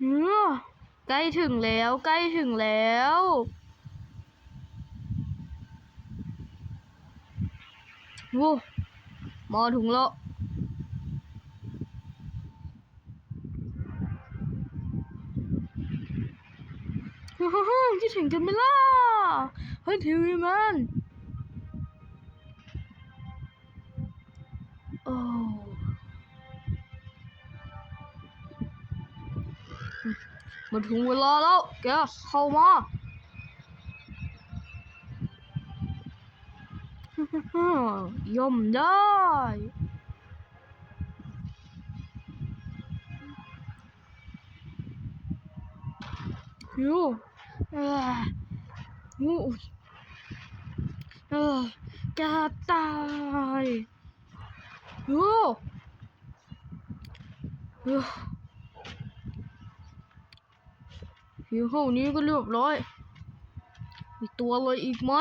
เออใกล้ถึงแล้วใกล้ถึงแล้วว้มาถึงแล้วฮ่าฮ่าฮ่าคิดถึงกันไหมล่ะ เฮ้ยทีวีแมนโอ้ มาถึงเวลาแล้วแกเข้ามาย่อมได้ฮิวเอ้ยงูเออแกตายฮิว เฮ้ยฮิวห้องนี้ก็เรียบร้อย มีตัวอะไรอีกไหม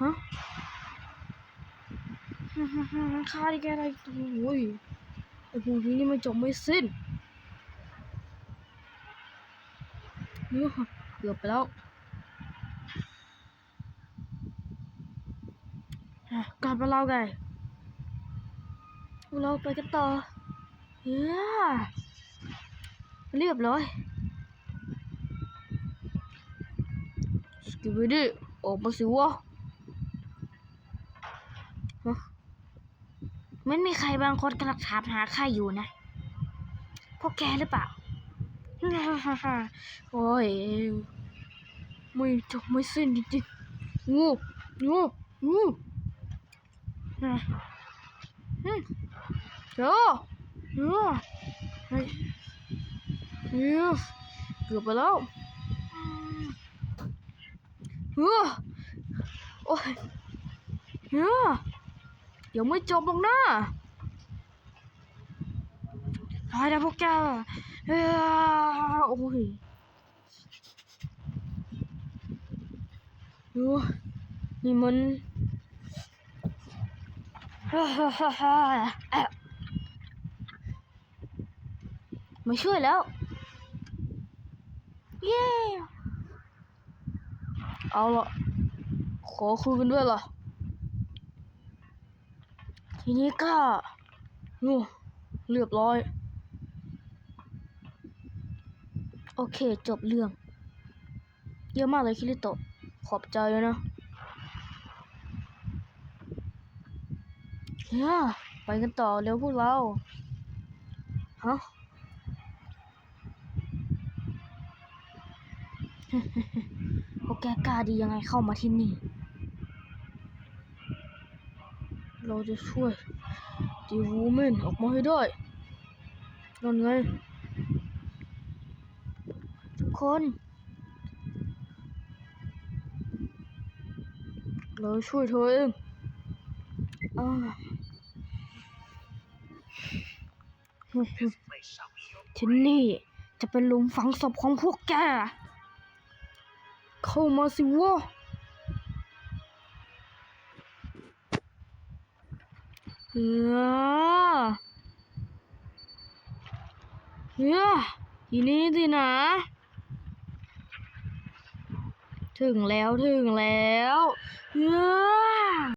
ฮะฮ่าฮ่าฮ่าฆ่าได้แกอะไรตัวโอ้ยไอ้พวกนี้นี่มันจบไม่สิ้นเฮ้ยเกือบไปแล้วกลับมาเราไงเราไปกันต่อเฮ้ย เรียบร้อยสกิบดี้ออกมาสิวะมันมีใครบางคนกำลังถามหาใครอยู่นะพวกแกหรือเปล่าโอ้ยไม่จบไม่สิ้นจริงๆงูงูงูอะอืมเจ้า เจ้าเฮ้ยเฮ้ยเกือบไปแล้วเฮ้ยโอ้ยเฮ้ยยังไม่จบหรอกนะตายแล้วพวกแกเฮ้ยโอ้ยโอ้นี่มันฮ่าฮ่าฮ่าฮ่าแอะมาช่วยแล้ว เย้ เอาละขอคุยกันด้วยล่ะ ทีนี้ก็โอ้เรียบร้อย โอเค จบเรื่อง เยอะมากเลยคิริโตะ ขอบใจนะเฮ้ยไปกันต่อเร็วพวกเรา ฮะ พวกแกกล้าดียังไงเข้ามาที่นี่ เราจะช่วยดีวูแมนออกมาให้ได้นั่นไง ทุกคน เราช่วยเธอเองอ่า ที่นี่จะเป็นหลุมฝังศพของพวกแก เข้ามาสิวะเฮ้ยเฮ้ยทีนี้สินะ ถึงแล้วถึงแล้วเย้